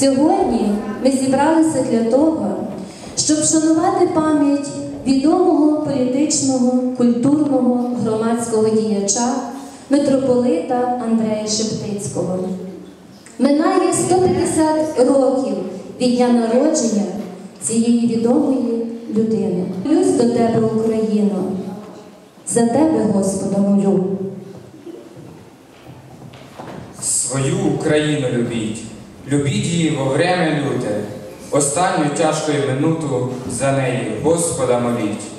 Сьогодні ми зібралися для того, щоб вшанувати пам'ять відомого політичного, культурного, громадського діяча митрополита Андрея Шептицького. Минає 150 років від дня народження цієї відомої людини. Молюсь до тебе, Україно, за тебе, Господа, молю. Свою Україну любіть, любіть її во время люте, останню тяжкою минуту за неї Господа моліть.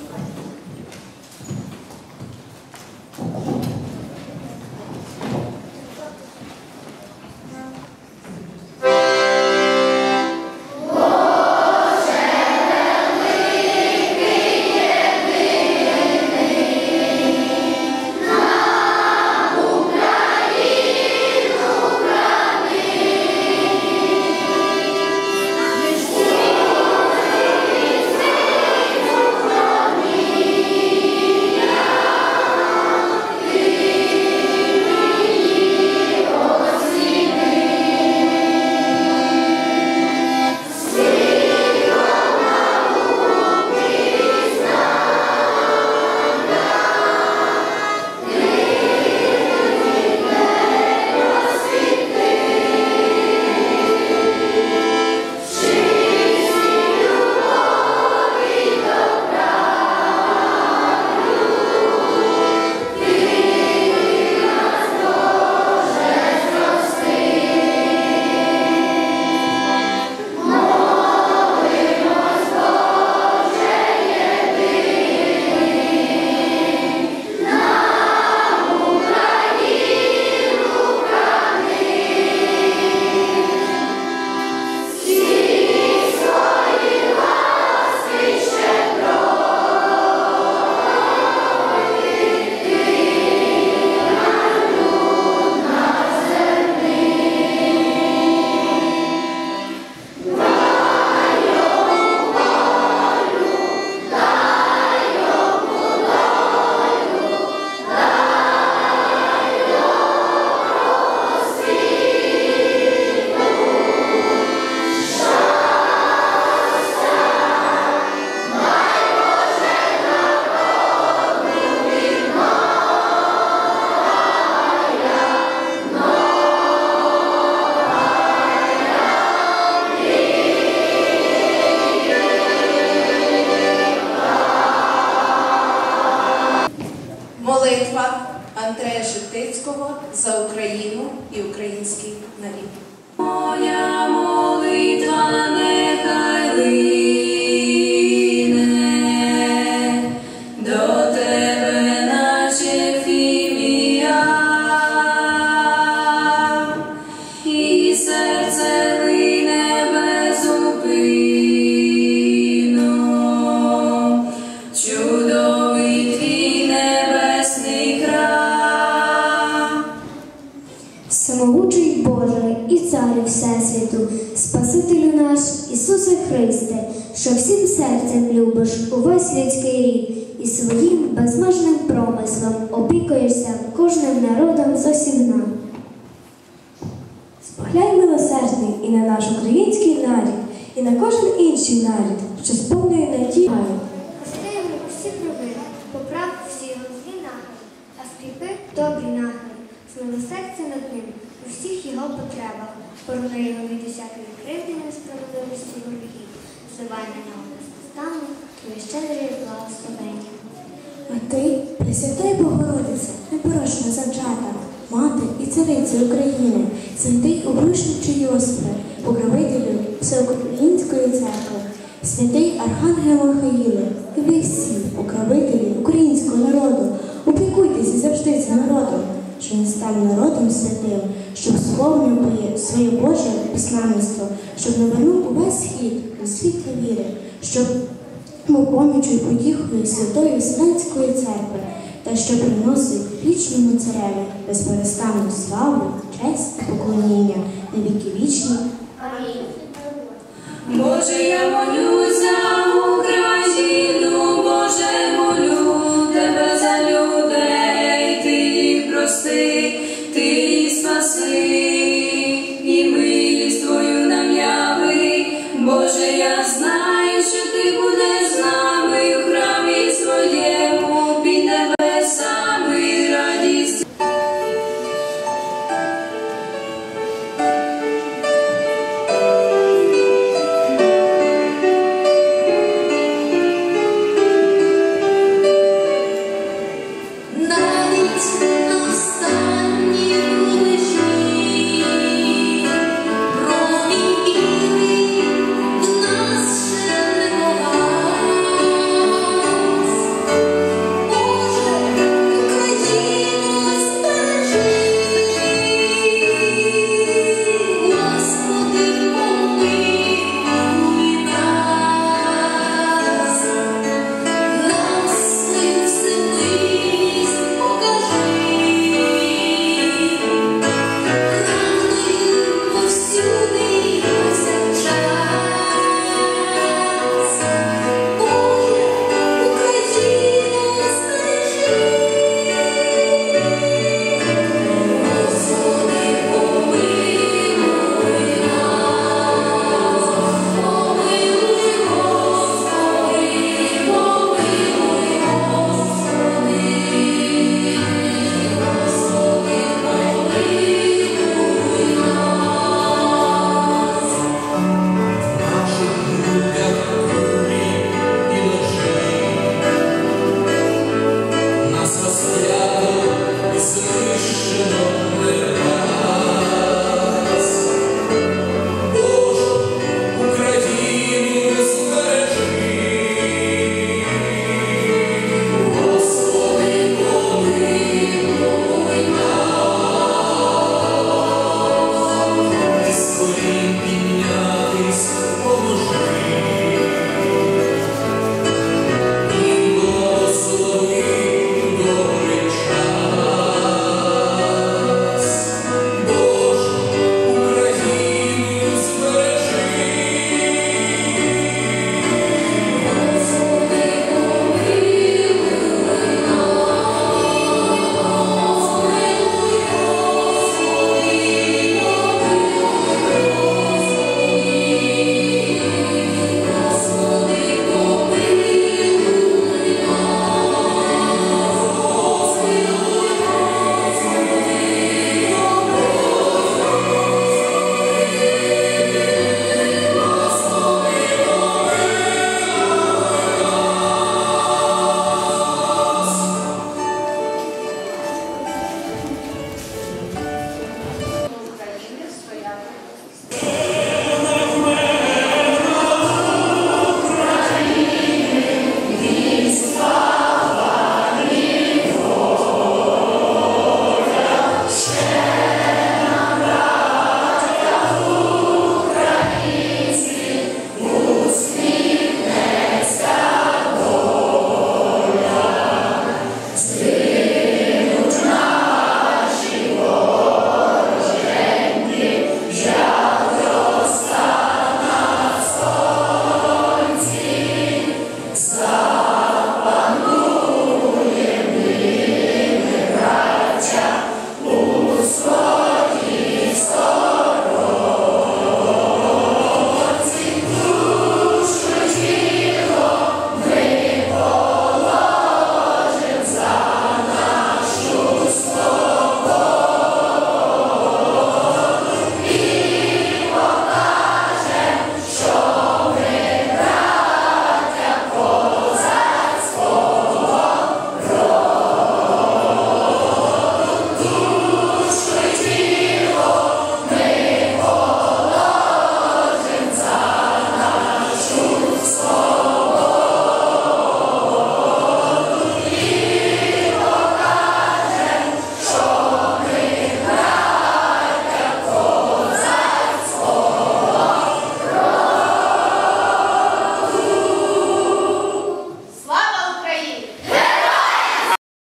Своїм безмежним промислом опікуєшся кожним народом з осібна. Спогляй милосердний і на наш український нарід, і на кожен інший нарід, що сповнює надію. Прости йому всі провини, поправ всі його злі а скріпи добрі нахили, змилосердя над ним у всіх його потребах, поруни його від усякої кривди несправедливості ворогів, зливай на нього безпостану, твоє щедрі благословення. Ти, Пресвятая Богородиця, непорочна завчата, мати і цариця України, святий обручничі Йоспре, покровителю Всеукраїнської церкви, святий Архангел Михаїле, і ви всі, покровителі українського народу, опікуйтеся завжди цим народом, що він став народом святим, щоб сповнював своє Боже посланництво, щоб навернув увесь схід до світла віри, щоб був і потіхою Святої Вселенської церкви, та що приносить вічному цареві безперестанну славу, честь та поклоніння на віки вічні. Боже, я молюсь